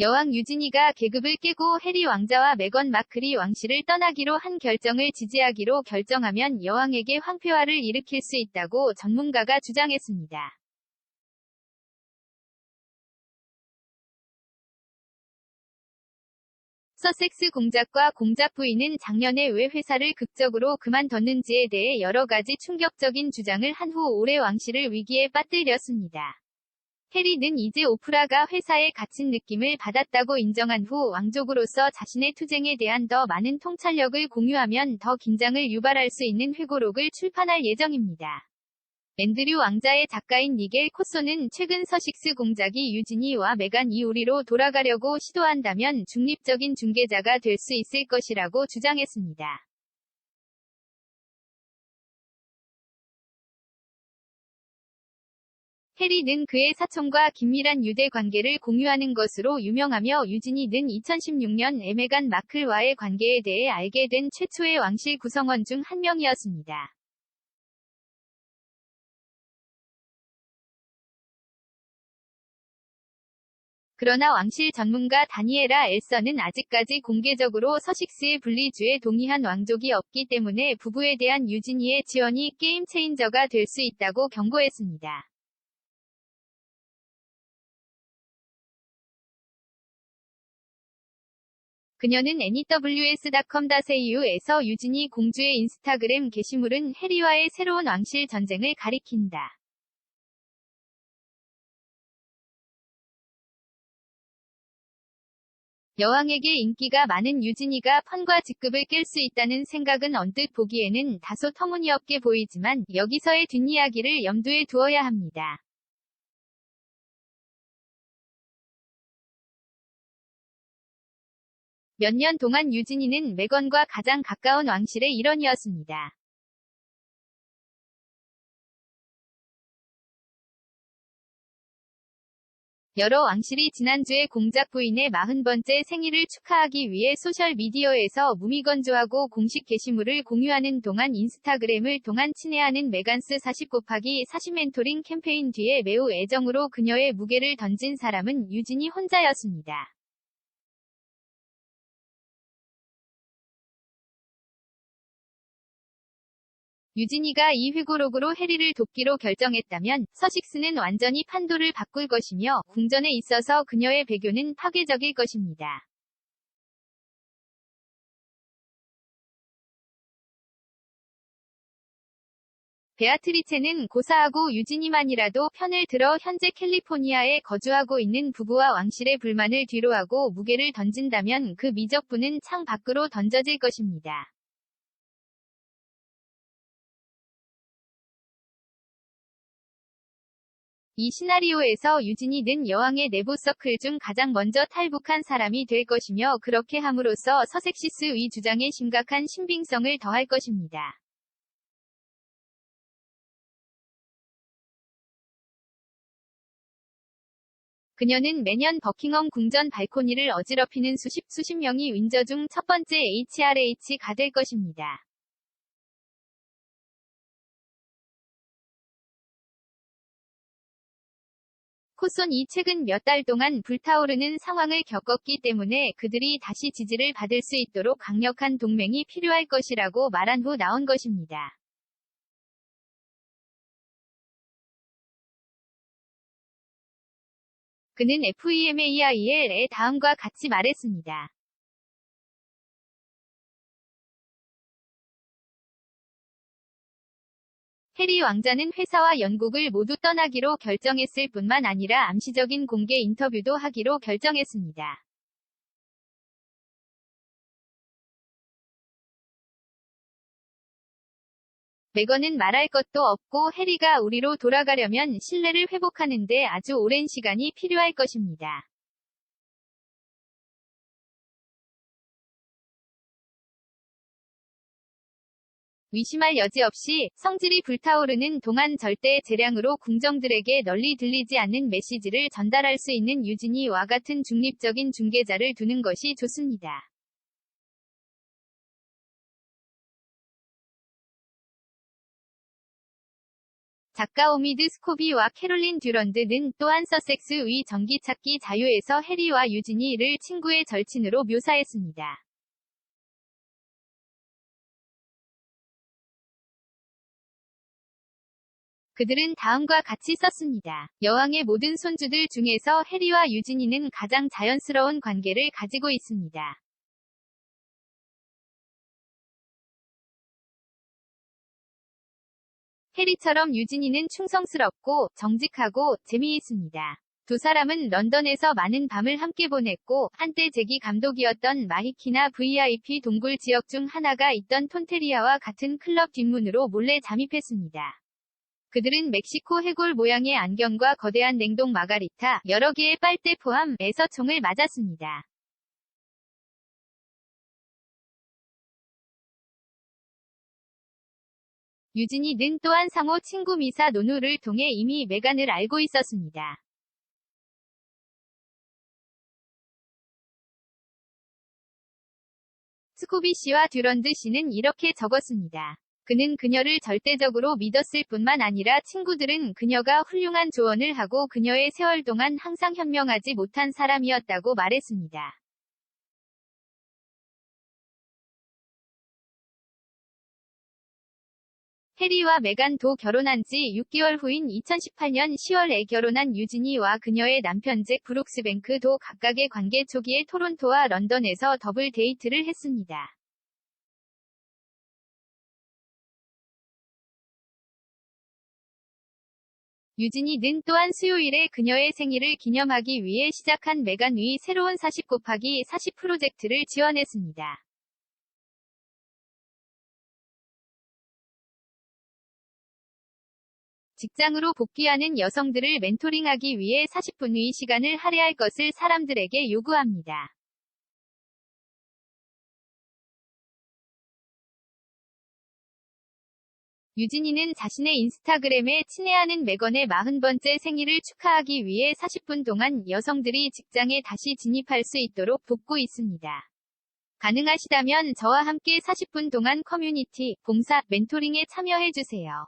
여왕 유진이가 계급을 깨고 해리 왕자와 메건 마클이 왕실을 떠나기로 한 결정을 지지하기로 결정하면 여왕에게 황폐화를 일으킬 수 있다고 전문가가 주장했습니다. 서섹스 공작과 공작 부인은 작년에 왜 회사를 극적으로 그만뒀는지에 대해 여러 가지 충격적인 주장을 한 후 올해 왕실을 위기에 빠뜨렸습니다. 해리는 이제 오프라가 회사에 갇힌 느낌을 받았다고 인정한 후 왕족으로서 자신의 투쟁에 대한 더 많은 통찰력을 공유하면 더 긴장을 유발할 수 있는 회고록을 출판할 예정입니다. 앤드류 왕자의 작가인 니겔 코소는 최근 서식스 공작이 유진이와 메간 이우리로 돌아가려고 시도한다면 중립적인 중개자가 될 수 있을 것이라고 주장했습니다. 해리는 그의 사촌과 긴밀한 유대 관계를 공유하는 것으로 유명하며 유진이는 2016년 에메간 마클과의 관계에 대해 알게 된 최초의 왕실 구성원 중 한 명이었습니다. 그러나 왕실 전문가 다니에라 엘서는 아직까지 공개적으로 서식스의 분리주에 동의한 왕족이 없기 때문에 부부에 대한 유진이의 지원이 게임 체인저가 될 수 있다고 경고했습니다. 그녀는 NEWS.com.au에서 유진이 공주의 인스타그램 게시물은 해리와의 새로운 왕실 전쟁을 가리킨다. 여왕에게 인기가 많은 유진이가 펀과 직급을 깰 수 있다는 생각은 언뜻 보기에는 다소 터무니없게 보이지만 여기서의 뒷이야기를 염두에 두어야 합니다. 몇 년 동안 유진이는 메건과 가장 가까운 왕실의 일원이었습니다. 여러 왕실이 지난주에 공작 부인의 40번째 생일을 축하하기 위해 소셜미디어에서 무미건조하고 공식 게시물을 공유하는 동안 인스타그램을 통한 친애하는 메간스 40 곱하기 40 멘토링 캠페인 뒤에 매우 애정으로 그녀의 무게를 던진 사람은 유진이 혼자였습니다. 유진이가 이 회고록으로 해리를 돕기로 결정했다면 서식스는 완전히 판도를 바꿀 것이며 궁전에 있어서 그녀의 배교는 파괴적일 것입니다. 베아트리체는 고사하고 유진이만이라도 편을 들어 현재 캘리포니아에 거주하고 있는 부부와 왕실의 불만을 뒤로하고 무게를 던진다면 그 미적부는 창 밖으로 던져질 것입니다. 이 시나리오에서 유진이 는 여왕의 내부 서클 중 가장 먼저 탈북한 사람이 될 것이며 그렇게 함으로써 서섹시스 위 주장에 심각한 신빙성을 더할 것입니다. 그녀는 매년 버킹엄 궁전 발코니를 어지럽히는 수십 수십 명이 윈저 중 첫 번째 HRH가 될 것입니다. 코손이 최근 몇 달 동안 불타오르는 상황을 겪었기 때문에 그들이 다시 지지를 받을 수 있도록 강력한 동맹이 필요할 것이라고 말한 후 나온 것입니다. 그는 FEMAIL에 다음과 같이 말했습니다. 해리 왕자는 회사와 영국을 모두 떠나기로 결정했을 뿐만 아니라 암시적인 공개 인터뷰도 하기로 결정했습니다. 메건은 말할 것도 없고 해리가 우리로 돌아가려면 신뢰를 회복하는데 아주 오랜 시간이 필요할 것입니다. 의심할 여지 없이 성질이 불타오르는 동안 절대 재량으로 궁정들에게 널리 들리지 않는 메시지를 전달할 수 있는 유진이와 같은 중립적인 중개자를 두는 것이 좋습니다. 작가 오미드 스코비와 캐롤린 듀런드는 또한 서섹스 위 전기찾기 자유에서 해리와 유진이를 친구의 절친으로 묘사했습니다. 그들은 다음과 같이 썼습니다. 여왕의 모든 손주들 중에서 해리와 유진이는 가장 자연스러운 관계를 가지고 있습니다. 해리처럼 유진이는 충성스럽고 정직하고 재미있습니다. 두 사람은 런던에서 많은 밤을 함께 보냈고 한때 제기 감독이었던 마히키나 VIP 동굴 지역 중 하나가 있던 톤테리아와 같은 클럽 뒷문으로 몰래 잠입했습니다. 그들은 멕시코 해골 모양의 안경과 거대한 냉동 마가리타, 여러 개의 빨대 포함해서 총을 맞았습니다. 유진이 는 또한 상호 친구 미사 노누를 통해 이미 메간을 알고 있었습니다. 스코비 씨와 듀런드 씨는 이렇게 적었습니다. 그는 그녀를 절대적으로 믿었을 뿐만 아니라 친구들은 그녀가 훌륭한 조언을 하고 그녀의 세월 동안 항상 현명하지 못한 사람이었다고 말했습니다. 해리와 메간 도 결혼한 지 6개월 후인 2018년 10월에 결혼한 유진이와 그녀의 남편 잭 브룩스뱅크 도 각각의 관계 초기에 토론토와 런던에서 더블 데이트를 했습니다. 유진이는 또한 수요일에 그녀의 생일을 기념하기 위해 시작한 메간 위 새로운 40 곱하기 40 프로젝트를 지원했습니다. 직장으로 복귀하는 여성들을 멘토링하기 위해 40분의 시간을 할애할 것을 사람들에게 요구합니다. 유진이는 자신의 인스타그램에 친애하는 메건의 40번째 생일을 축하하기 위해 40분 동안 여성들이 직장에 다시 진입할 수 있도록 돕고 있습니다. 가능하시다면 저와 함께 40분 동안 커뮤니티, 봉사, 멘토링에 참여해주세요.